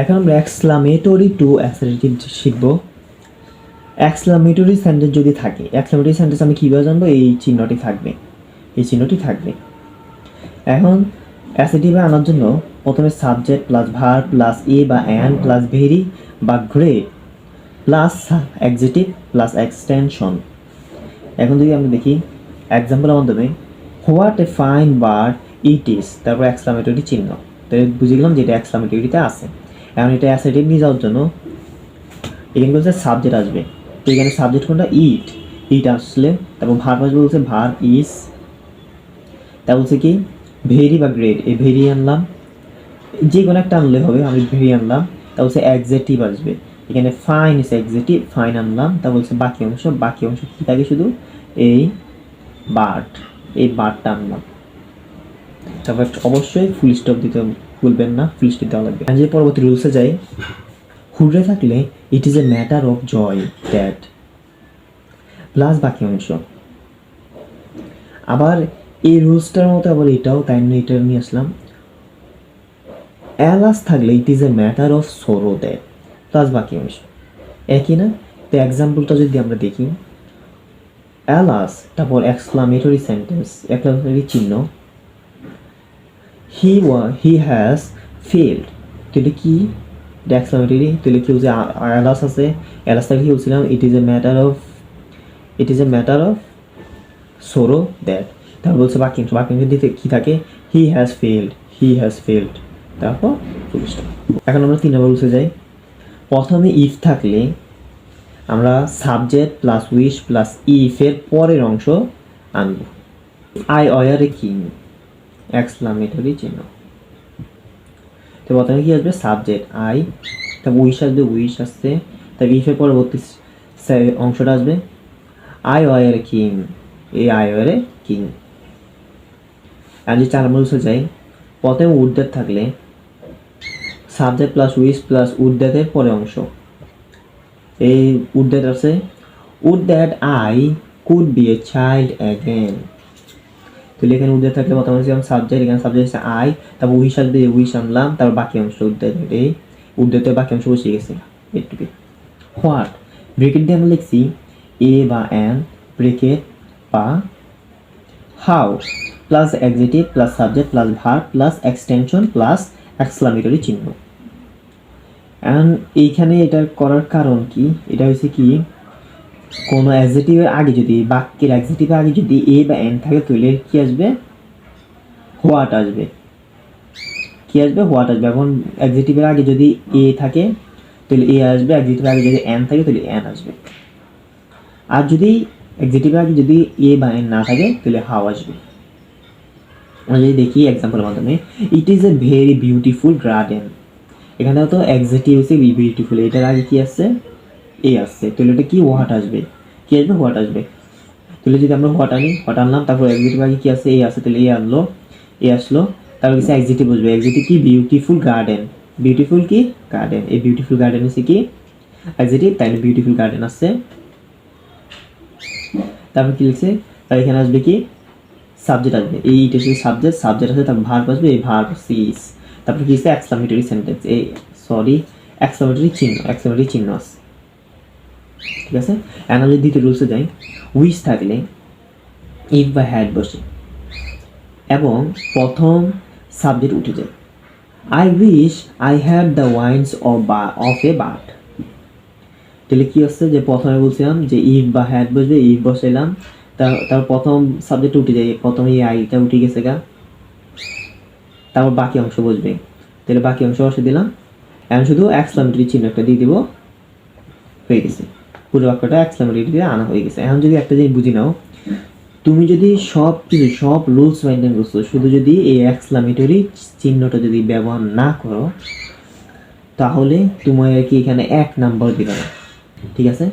এখন আমরা exclamatory to assertive শিখব? এক্সক্লামেটরি সেন্টেন্স যদি থাকে এক্সক্লামেটরি সেন্টেন্স আমি কীভাবে জানব? এই চিহ্নটি থাকবে। এই চিহ্নটি থাকবে। এখন অ্যাসেটিভে আনার জন্য প্রথমে subject plus verb plus a বা অ্যান প্লাস ভেরি বা great plus adjective plus extension এখন যদি আমরা দেখি এক্সাম্পলের মাধ্যমে what a fine bird it is তারপর এক্সক্লামেটরি চিহ্ন। তো বুঝে গেলাম যেটা এক্সক্লামেটরিতে আছে। এখন এটা অ্যাসেটিভ নিয়ে যাওয়ার জন্য এখানে বলছে সাবজেক্ট আসবে। তো এখানে সাবজেক্ট কোনটা? ইট ইট আসলে তারপর ভার আসবে বলছে ভার ইস তা বলছে কি? ভেরি বা গ্রেড এই ভেরি আনলাম যে কোনো একটা আনলে হবে, আমি ভেরি আনলাম তা বলছে এক্সেটিভ আসবে। এখানে ফাইন ইস এক্সেটিভ ফাইন আনলাম তা বলছে বাকি অংশ। বাকি অংশ কী থাকে শুধু? এই বার্ড এই বার্ডটা আনলাম। তারপর অবশ্যই ফুল স্টপ দিতে ভুলবেন না ফুল স্টপ দেওয়া লাগবে। যে পরবর্তী রুলসে যাই হুডরে থাকলে it is a matter of joy that plus বাকি অংশ। আবার এই রুলসটার মতো আবার এটাও তাই নিয়ে এটা নিয়ে আসলাম। অ্যালাস থাকলে it is a matter of sorrow that plus বাকি অংশ। একই না? তো এক্সাম্পলটা যদি আমরা দেখি অ্যালাস তারপর এক্সক্লামেটরি সেন্টেন্স এক্সক্লামেটরি চিহ্ন। হি ওয়া হি হ্যাজ ফেলড তো এটা কি এটা এক্সক্লামেটরি তাহলে কি বলছে অ্যালাস আছে? অ্যালাস থেকে কি বলছিলাম? It is a matter of it is a matter of sorrow that তারপর বলছে বাকি বাকি দিতে কী থাকে? He has failed he has failed তারপর এখন আমরা তিন নম্বর বলতে যাই। প্রথমে ইফ থাকলে আমরা সাবজেক্ট প্লাস উইশ প্লাস ইফের পরের অংশ আনব। I wire king? এক্সক্লামেটরি চিহ্ন। তো প্রথমে কি আসবে? সাবজেক্ট আই তারপর উইশ আসবে উইশ আসছে তারপর ইফের পরবর্তী অংশটা আসবে? আই অয়ার এ কিং এই আই অয়ার এ কিং আর যে চার নম্বর যাই প্রথমে উর্দের থাকলে subject plus wish plus would পরে অংশ। এই উড আছে। Would that I could be a child again তাহলে এখানে উড দ্যাট থাকলে প্রথমে যেমন সাবজেক্ট এখানে সাবজেক্ট আছে আই তারপর উইস আসবে উইস আনলাম তারপর বাকি অংশ এই উড দ্যাটের বাকি অংশ বসে গেছে একটুকে হোয়াট ব্রেকেট দিয়ে আমরা লিখছি এ বা অ্যান ব্রেকেট বা how plus adjective plus subject plus verb plus extension plus exclamatory চিহ্ন। অ্যান্ড এইখানে এটা করার কারণ কি? এটা হচ্ছে কি? কোনো অ্যাডজেটিভের আগে যদি, বাক্যের অ্যাডজেটিভের আগে যদি এ বা এন থাকে, তাহলে কি আসবে? হোয়াট আসবে। কি আসবে? হোয়াট আসবে। এখন অ্যাডজেটিভের আগে যদি এ থাকে, তাহলে এ আসবে। অ্যাডজেটিভের আগে যদি এন থাকে, তাহলে এন আসবে। আর যদি এক্সিটিভের আগে যদি এ বা এন না থাকে, তাহলে হাও আসবে? আমরা যদি দেখি এক্সাম্পলের মাধ্যমে it is a very beautiful garden এখানেও তো হচ্ছে বিউটিফুল এটার আগে কি আসছে? এ আসছে তাহলে এটা কি হোয়াট আসবে? কি আসবে? হোয়াট আসবে? তাহলে যদি আমরা হোয়াট আনি হোয়াট আনলাম, তারপর এক্সিটিভ আগে কি আসছে এ আসছে তাহলে এ আনলো এ আসলো, তারপর কিছু এক্সিটিভ বসবে। এক্সিটিভ কি? বিউটিফুল গার্ডেন বিউটিফুল কি? গার্ডেন এই বিউটিফুল গার্ডেন হচ্ছে কি? এক্সিটিভ তাই বিউটিফুল গার্ডেন আসছে। তারপর কি লিখছে? তার এখানে আসবে কি? সাবজেক্ট আসবে। এই ইট সাবজেক্ট সাবজেক্ট আছে তারপর ভার্ব আসবে, এই ভার্ব সিস তারপর কি আছে এক্সক্লামেটরি সেন্টেন্স এই সরি এক্সক্লামেটরি চিহ্ন এক্সক্লামেটরি চিহ্ন আছে। ঠিক আছে? যদি দ্বিতীয় রুলসে যাই উইশ থাকলে ইফ বা হ্যাড বসে। এবং প্রথম সাবজেক্ট উঠে যায়। I wish I had the wings of a bird তাহলে কি হচ্ছে? যে প্রথমে বলছিলাম যে ইফ বা হ্যাড বসবে ইফ বসাইলাম তার তার প্রথম সাবজেক্ট উঠে যায়, প্রথমে এই আইটা উঠে গেছে গা। তারপর বাকি অংশ বসবে। তাহলে বাকি অংশ বসে দিলাম। এখন শুধু এক্সক্লামেটরি চিহ্ন একটা দিয়ে দিব। হয়ে গেছে। পুরো বাক্যটা এক্সক্লামেটরি দিয়ে আনা হয়ে গেছে। এখন যদি একটা জিনিস বুঝি নাও, তুমি যদি সব কিছু সব রুলস মেনটেন করছ, শুধু যদি এই এক্সক্লামেটরি চিহ্নটা যদি ব্যবহার না করো, তাহলে তোমার কি এখানে এক নাম্বার দিবে না। ঠিক আছে?